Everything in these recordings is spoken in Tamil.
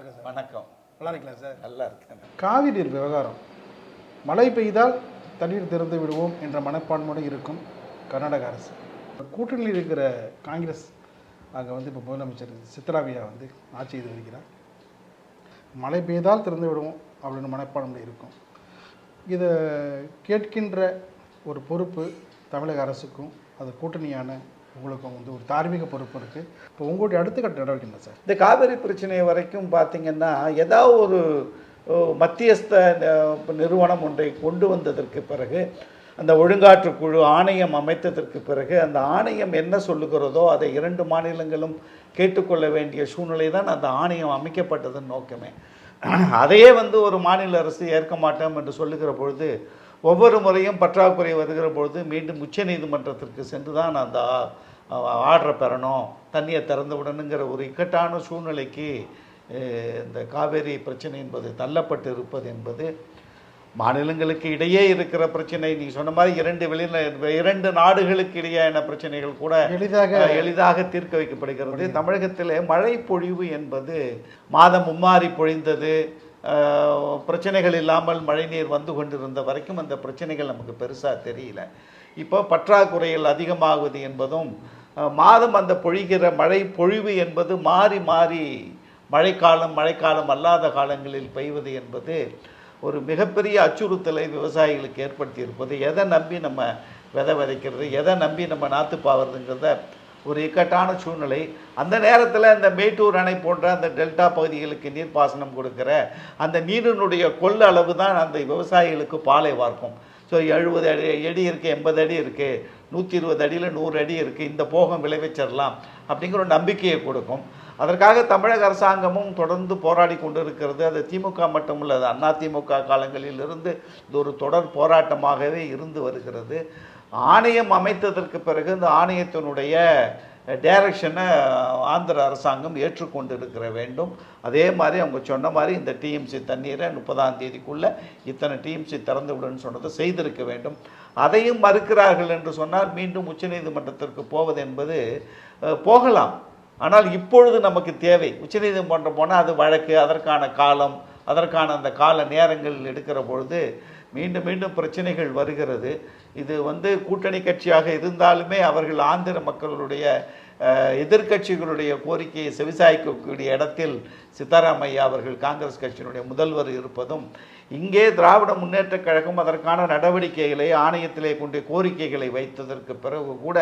வணக்கம் சார். வணக்கம். நல்லா இருக்கலாம் சார்? நல்லா இருக்கேன். காவிரி நீர் விவகாரம். மழை பெய்தால் தண்ணீர் திறந்து விடுவோம் என்ற மனப்பான்மையோடு இருக்கும் கர்நாடக அரசு. கூட்டணியில் இருக்கிற காங்கிரஸ் அங்கே வந்து இப்போ முதலமைச்சர் சித்தராமையா வந்து ஆட்சி செய்து வருகிறார். மழை பெய்தால் திறந்து விடுவோம் அப்படின்னு மனப்பான்மை இருக்கும். இதை கேட்கின்ற ஒரு பொறுப்பு தமிழக அரசுக்கும் அது கூட்டணியான உங்களுக்கும் வந்து ஒரு தார்மீக பொறுப்பு இருக்குது இப்போ உங்களுடைய அடுத்த கட்ட நடவடிக்கை என்ன சார்? இந்த காவிரி பிரச்சனை வரைக்கும் பார்த்தீங்கன்னா ஏதாவது ஒரு மத்தியஸ்த நிறுவனம் ஒன்றை கொண்டு வந்ததற்கு பிறகு அந்த ஒழுங்காற்று குழு ஆணையம் அமைத்ததற்கு பிறகு அந்த ஆணையம் என்ன சொல்லுகிறதோ அதை இரண்டு மாநிலங்களும் கேட்டுக்கொள்ள வேண்டிய சூழ்நிலை தான் அந்த ஆணையம் அமைக்கப்பட்டதன் நோக்கமே. அதையே வந்து ஒரு மாநில அரசு ஏற்க மாட்டோம் என்று சொல்லுகிற பொழுது ஒவ்வொரு முறையும் பற்றாக்குறை வருகிற பொழுது மீண்டும் உச்ச நீதிமன்றத்திற்கு சென்று தான் அந்த ஆர்டரை பெறணும் தண்ணியை திறந்து விடணுங்கிற ஒரு இக்கட்டான சூழ்நிலைக்கு இந்த காவேரி பிரச்சனை என்பது தள்ளப்பட்டு இருப்பது என்பது மாநிலங்களுக்கு இடையே இருக்கிற பிரச்சனை நீ சொன்ன மாதிரி இரண்டு வெளியில இரண்டு நாடுகளுக்கு இடையேயான பிரச்சனைகள் கூட எளிதாக எளிதாக தீர்க்க வைக்கப்படுகிறது. தமிழகத்திலே மழை பொழிவு என்பது மாதம் மும்மாறி பொழிந்தது. பிரச்சனைகள் இல்லாமல் மழைநீர் வந்து கொண்டிருந்த வரைக்கும் அந்த பிரச்சனைகள் நமக்கு பெருசாக தெரியல. இப்போ பற்றாக்குறைகள் அதிகமாகுது என்பதும் மாதம் அந்த பொழிகிற மழை பொழிவு என்பது மாறி மாறி மழைக்காலம் மழைக்காலம் அல்லாத காலங்களில் பெய்வது என்பது ஒரு மிகப்பெரிய அச்சுறுத்தலை விவசாயிகளுக்கு ஏற்படுத்தி இருப்பது எதை நம்பி நம்ம விதை விதைக்கிறது எதை நம்பி நம்ம நாற்று பாவறதுங்கிறத ஒரு இக்கட்டான சூழ்நிலை. அந்த நேரத்தில் இந்த மேட்டூர் அணை போன்ற அந்த டெல்டா பகுதிகளுக்கு நீர்ப்பாசனம் கொடுக்குற அந்த நீரினுடைய கொள்ள அளவு தான் அந்த விவசாயிகளுக்கு பாலை வார்க்கும். ஸோ எழுபது அடி அடி இருக்குது எண்பது அடி இருக்குது நூற்றி இருபது அடியில் நூறு அடி இருக்குது இந்த போகம் விளைவிச்சிடலாம் அப்படிங்கிற ஒரு நம்பிக்கையை கொடுக்கும். அதற்காக தமிழக அரசாங்கமும் தொடர்ந்து போராடி கொண்டிருக்கிறது. அது திமுக மட்டுமல்ல அது அண்ணா திமுக காலங்களிலிருந்து இது ஒரு தொடர் போராட்டமாகவே இருந்து வருகிறது. ஆணையம் அமைத்ததற்கு பிறகு இந்த ஆணையத்தினுடைய டைரக்ஷனை ஆந்திர அரசாங்கம் ஏற்றுக்கொண்டு இருக்கிற வேண்டும். அதே மாதிரி அவங்க சொன்ன மாதிரி இந்த டிஎம்சி தண்ணீரை முப்பதாம் தேதிக்குள்ளே இத்தனை டிஎம்சி திறந்து விடுன்னு சொன்னதை செய்திருக்க வேண்டும். அதையும் மறுக்கிறார்கள் என்று சொன்னால் மீண்டும் உச்சநீதிமன்றத்திற்கு போவது என்பது போகலாம். ஆனால் இப்பொழுது நமக்கு தேவை. உச்சநீதிமன்றம் போனால் அது வழக்கு அதற்கான காலம் அதற்கான அந்த கால நேரங்கள் எடுக்கிற பொழுது மீண்டும் மீண்டும் பிரச்சனைகள் வருகிறது. இது வந்து கூட்டணி கட்சியாக இருந்தாலுமே அவர்கள் ஆந்திர மக்களுடைய எதிர்கட்சிகளுடைய எதிர்க்கட்சிகளுடைய கோரிக்கையை செவிசாய்க்கக்கூடிய இடத்தில் சித்தராமையா அவர்கள் காங்கிரஸ் கட்சியினுடைய முதல்வர் இருப்பதும் இங்கே திராவிட முன்னேற்றக் கழகம் அதற்கான நடவடிக்கைகளை ஆணையத்திலே கொண்டு கோரிக்கைகளை வைத்ததற்கு பிறகு கூட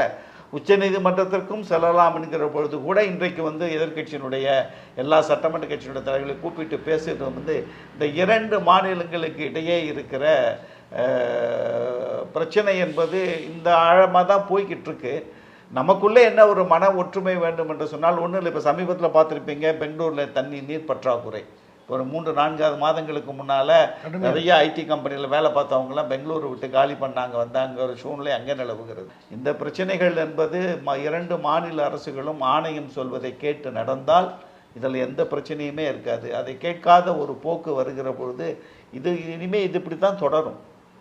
உச்சநீதிமன்றத்திற்கும் செல்லலாம் என்கிற பொழுது கூட இன்றைக்கு வந்து எதிர்க்கட்சியினுடைய எல்லா சட்டமன்ற கட்சியினுடைய தலைவர்களை கூப்பிட்டு பேசுகிறது வந்து இந்த இரண்டு மாநிலங்களுக்கு இடையே இருக்கிற பிரச்சனை என்பது இந்த ஆழமாக தான் போய்கிட்டு இருக்கு நமக்குள்ளே என்ன ஒரு மன ஒற்றுமை வேண்டும் என்று சொன்னால் ஒன்றும் இல்லை. இப்போ சமீபத்தில் பார்த்துருப்பீங்க பெங்களூரில் தண்ணி நீர் பற்றாக்குறை. ஒரு மூன்று நான்காவது மாதங்களுக்கு முன்னால் நிறைய ஐடி கம்பெனியில் வேலை பார்த்தவங்கலாம் பெங்களூரு விட்டு காலி பண்ணாங்க. வந்தாங்க ஒரு சூழ்நிலை அங்கே நிலவுகிறது. இந்த பிரச்சனைகள் என்பது ம- இரண்டு மாநில அரசுகளும் ஆணையம் சொல்வதை கேட்டு நடந்தால் இதில் எந்த பிரச்சனையுமே இருக்காது. அதை கேட்காத ஒரு போக்கு வருகிற பொழுது இது இனிமேல் இது இப்படி தான் தொடரும்.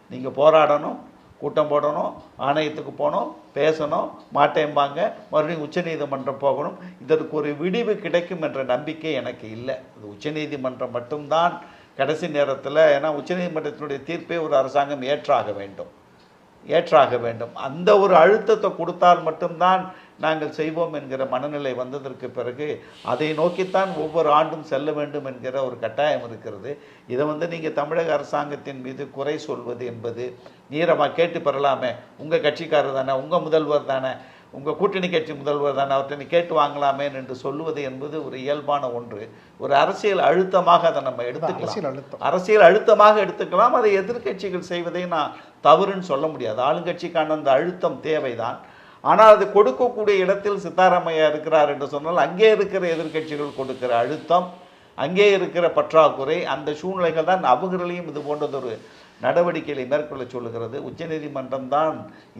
நீங்கள் போராடணும். கூட்டம் போடணும் ஆணையத்துக்கு போகணும் பேசணும் மாட்டேம்பாங்க. மறுபடியும் உச்சநீதிமன்றம் போகணும். இதற்கு ஒரு விடிவு கிடைக்கும் என்ற நம்பிக்கை எனக்கு இல்லை. அது உச்சநீதிமன்றம் மட்டும்தான். கடைசி நேரத்தில் ஏன்னா உச்சநீதிமன்றத்தினுடைய தீர்ப்பை ஒரு அரசாங்கம் ஏற்றாக வேண்டும். ஏற்றாக வேண்டும். அந்த ஒரு அழுத்தத்தை கொடுத்தால் மட்டும்தான் நாங்கள் செய்வோம் என்கிற மனநிலை வந்ததற்கு பிறகு அதை நோக்கித்தான் ஒவ்வொரு ஆண்டும் செல்ல வேண்டும் என்கிற ஒரு கட்டாயம் இருக்கிறது. இதை வந்து நீங்கள் தமிழக அரசாங்கத்தின் மீது குறை சொல்வது என்பது நீரமாக கேட்டு பெறலாமே. உங்கள் கட்சிக்காரர் தானே உங்கள் முதல்வர் தானே உங்கள் கூட்டணி கட்சி முதல்வர் தானே அவர்கிட்ட நீ கேட்டு வாங்கலாமே என்று சொல்லுவது என்பது ஒரு இயல்பான ஒன்று. ஒரு அரசியல் அழுத்தமாக அதை நம்ம எடுத்துக்கலாம். அரசியல் அழுத்தம். அரசியல் அழுத்தமாக எடுத்துக்கலாம். அதை எதிர்க்கட்சிகள் செய்வதை நான் தவறுன்னு சொல்ல முடியாது. ஆளுங்கட்சிக்கான அந்த அழுத்தம் தேவைதான். ஆனால் அது கொடுக்கக்கூடிய இடத்தில் சித்தாராமையா இருக்கிறார் என்று சொன்னால் அங்கே இருக்கிற எதிர்க்கட்சிகள் கொடுக்கிற அழுத்தம் அங்கே இருக்கிற பற்றாக்குறை அந்த சூழ்நிலைகள் தான் அவர்களையும் இது போன்றதொரு நடவடிக்கைகளை மேற்கொள்ள சொல்லுகிறது. உச்சநீதிமன்றம் தான்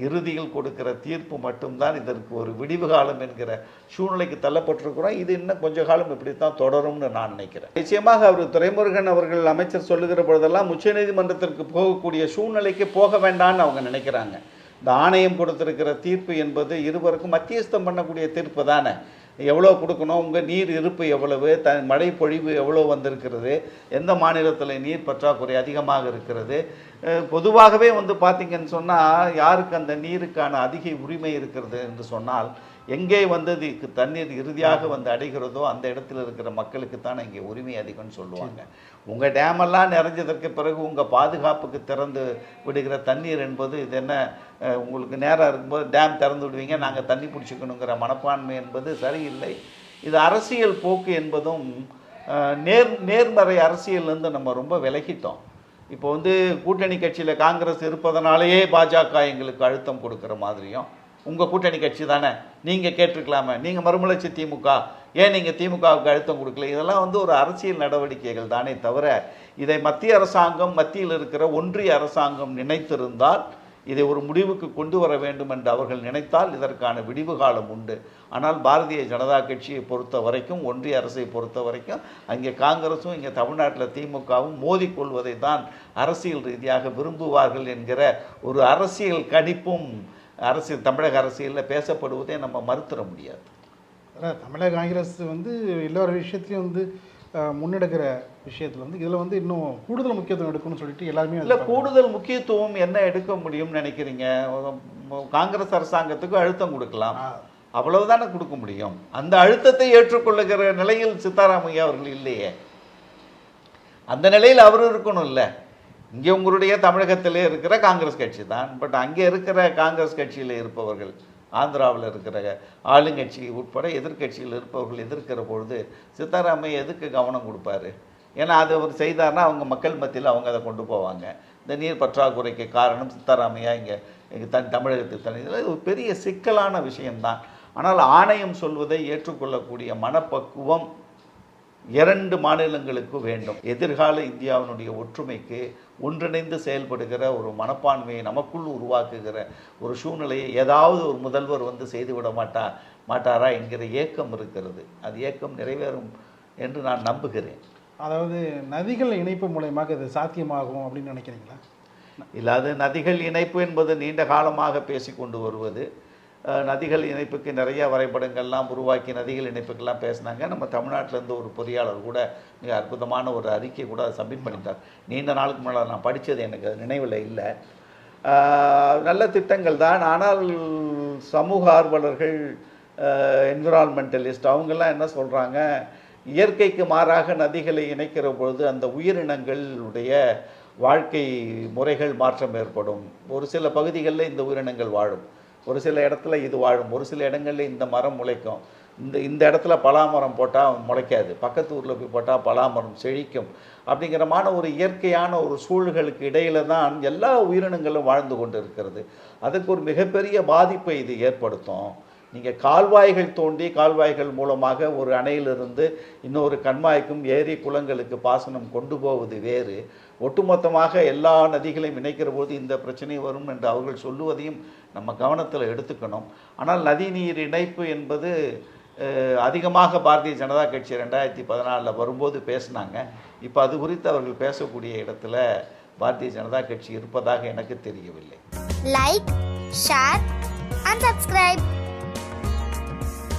இறுதியில் கொடுக்கிற தீர்ப்பு மட்டும்தான் இதற்கு ஒரு விடிவு காலம் என்கிற சூழ்நிலைக்கு தள்ளப்பட்டிருக்கிறோம். இது இன்னும் கொஞ்ச காலம் இப்படித்தான் தொடரும்னு நான் நினைக்கிறேன். நிச்சயமாக அவர் துரைமுருகன் அவர்கள் அமைச்சர் சொல்லுகிற பொழுதெல்லாம் உச்சநீதிமன்றத்திற்கு போகக்கூடிய சூழ்நிலைக்கு போக வேண்டாம்னு அவங்க நினைக்கிறாங்க. இந்த ஆணையம் கொடுத்துருக்கிற தீர்ப்பு என்பது இருவருக்கும் மத்தியஸ்தம் பண்ணக்கூடிய தீர்ப்பு தானே. எவ்வளோ கொடுக்கணும்? உங்கள் நீர் இருப்பு எவ்வளவு? த மழை பொழிவு எவ்வளோ வந்திருக்கிறது? எந்த மாநிலத்தில் நீர் பற்றாக்குறை அதிகமாக இருக்கிறது? பொதுவாகவே வந்து பார்த்திங்கன்னு சொன்னால் யாருக்கு அந்த நீருக்கான அதிக உரிமை இருக்கிறது என்று சொன்னால் எங்கே வந்தது தண்ணீர் இறுதியாக வந்து அடைகிறதோ அந்த இடத்துல இருக்கிற மக்களுக்கு தான் இங்கே உரிமை அதிகம்னு சொல்லுவாங்க. உங்கள் டேமெல்லாம் நிறைஞ்சதற்கு பிறகு உங்கள் பாதுகாப்புக்கு திறந்து விடுகிற தண்ணீர் என்பது இது என்ன? உங்களுக்கு நேரம் இருக்கும்போது டேம் திறந்து விடுவீங்க நாங்கள் தண்ணி பிடிச்சிக்கணுங்கிற மனப்பான்மை என்பது சரியில்லை. இது அரசியல் போக்கு என்பதும் நேர் நேர்மறை அரசியல்லேருந்து நம்ம ரொம்ப விலகிட்டோம். இப்போ வந்து கூட்டணி கட்சியில் காங்கிரஸ் இருப்பதனாலேயே பாஜக எங்களுக்கு அழுத்தம் கொடுக்குற மாதிரியும் உங்கள் கூட்டணி கட்சி தானே? நீங்கள் கேட்டிருக்கலாமே. நீங்கள் மறுமலர்ச்சி திமுக. ஏன் நீங்கள் திமுகவுக்கு அழுத்தம் கொடுக்கல? இதெல்லாம் வந்து ஒரு அரசியல் நடவடிக்கைகள் தானே தவிர இதை மத்திய அரசாங்கம் மத்தியில் இருக்கிற ஒன்றிய அரசாங்கம் நினைத்திருந்தால் இதை ஒரு முடிவுக்கு கொண்டு வர வேண்டும் என்று அவர்கள் நினைத்தால் இதற்கான விடிவு காலம் உண்டு. ஆனால் பாரதிய ஜனதா கட்சியை பொறுத்த வரைக்கும் ஒன்றிய அரசை பொறுத்த வரைக்கும் அங்கே காங்கிரஸும் இங்கே தமிழ்நாட்டில் திமுகவும் மோதிக்கொள்வதை தான் அரசியல் ரீதியாக விரும்புவார்கள் என்கிற ஒரு அரசியல் கணிப்பும் அரசியல் தமிழக அரசியலில் பேசப்படுவதை நம்ம மறுத்துற முடியாது. தமிழக காங்கிரஸ் வந்து எல்லா ஒரு விஷயத்தையும் வந்து முன்னெடுக்கிற விஷயத்தில் வந்து இதில் வந்து இன்னும் கூடுதல் முக்கியத்துவம் எடுக்கணும்னு சொல்லிட்டு எல்லாருமே இல்லை கூடுதல் முக்கியத்துவம் என்ன எடுக்க முடியும்னு நினைக்கிறீங்க? காங்கிரஸ் அரசாங்கத்துக்கு அழுத்தம் கொடுக்கலாம். அவ்வளவுதானே கொடுக்க முடியும். அந்த அழுத்தத்தை ஏற்றுக்கொள்ளுகிற நிலையில் சித்தாராமையா அவர்கள் இல்லையே. அந்த நிலையில் அவர் இருக்கணும் இல்லை இங்கே உங்களுடைய தமிழகத்திலே இருக்கிற காங்கிரஸ் கட்சி தான். பட் அங்கே இருக்கிற காங்கிரஸ் கட்சியில் இருப்பவர்கள் ஆந்திராவில் இருக்கிற ஆளுங்கட்சி உட்பட எதிர்க்கட்சியில் இருப்பவர்கள் எதிர்க்கிற பொழுது சித்தாராமையா எதுக்கு கவனம் கொடுப்பாரு? ஏன்னா அது அவர் செய்தார்னா அவங்க மக்கள் மத்தியில் அவங்க அதை கொண்டு போவாங்க. இந்த நீர் பற்றாக்குறைக்கு காரணம் சித்தாராமையா இங்கே இங்கே தன் தமிழகத்துக்கு தனி இது ஒரு பெரிய சிக்கலான விஷயம்தான். ஆனால் ஆணையம் சொல்வதை ஏற்றுக்கொள்ளக்கூடிய மனப்பக்குவம் இரண்டு மாநிலங்களுக்கு வேண்டும். எதிர்கால இந்தியாவினுடைய ஒற்றுமைக்கு ஒன்றிணைந்து செயல்படுகிற ஒரு மனப்பான்மையை நமக்குள் உருவாக்குகிற ஒரு சூழ்நிலையை ஏதாவது ஒரு முதல்வர் வந்து செய்துவிட மாட்டார் மாட்டாரா என்கிற ஏக்கம் இருக்கிறது. அது ஏக்கம் நிறைவேறும் என்று நான் நம்புகிறேன். அதாவது நதிகள் இணைப்பு மூலயமாக இது சாத்தியமாகும் அப்படின்னு நினைக்கிறீங்களா? இல்லாது நதிகள் இணைப்பு என்பது நீண்ட காலமாக பேசிக்கொண்டு வருவது. நதிகள் இணைப்புக்கு நிறைய வரைபடங்கள்லாம் உருவாக்கி நதிகள் இணைப்புக்கெல்லாம் பேசினாங்க. நம்ம தமிழ்நாட்டிலேருந்து ஒரு பொறியாளர் கூட மிக அற்புதமான ஒரு அறிக்கை கூட சப்மிட் பண்ணிட்டார். நீண்ட நாளுக்கு முன்னால் நான் படித்தது எனக்கு நினைவில் இல்லை. நல்ல திட்டங்கள் தான். ஆனால் சமூக ஆர்வலர்கள் என்விரான்மெண்டலிஸ்ட் அவங்கெல்லாம் என்ன சொல்கிறாங்க இயற்கைக்கு மாறாக நதிகளை இணைக்கிற பொழுது அந்த உயிரினங்களுடைய வாழ்க்கை முறைகள் மாற்றம் ஏற்படும். ஒரு சில பகுதிகளில் இந்த உயிரினங்கள் வாழும். ஒரு சில இடத்துல இது வாழும். ஒரு சில இடங்களில் இந்த மரம் முளைக்கும். இந்த இந்த இடத்துல பலாமரம் போட்டால் முளைக்காது. பக்கத்து ஊரில் போய் போட்டால் பலாமரம் செழிக்கும். அப்படிங்கிறமான ஒரு இயற்கையான ஒரு சூழல்களுக்கு இடையில தான் எல்லா உயிரினங்களும் வாழ்ந்து கொண்டு இருக்கிறது அதுக்கு ஒரு மிகப்பெரிய பாதிப்பை இது ஏற்படுத்தும். நீங்கள் கால்வாய்கள் தோண்டி கால்வாய்கள் மூலமாக ஒரு அணையிலிருந்து இன்னொரு கண்மாய்க்கும் ஏரி குளங்களுக்கு பாசனம் கொண்டு போவது வேறு. ஒட்டுமொத்தமாக எல்லா நதிகளையும் இணைக்கிற போது இந்த பிரச்சனை வரும் என்று அவர்கள் சொல்லுவதையும் நம்ம கவனத்தில் எடுத்துக்கணும். ஆனால் நதிநீர் இணைப்பு என்பது அதிகமாக பாரதிய ஜனதா கட்சி ரெண்டாயிரத்தி பதினாலில் வரும்போது பேசினாங்க. இப்போ அது குறித்து அவர்கள் பேசக்கூடிய இடத்துல பாரதிய ஜனதா கட்சி இருப்பதாக எனக்கு தெரியவில்லை. Like share and subscribe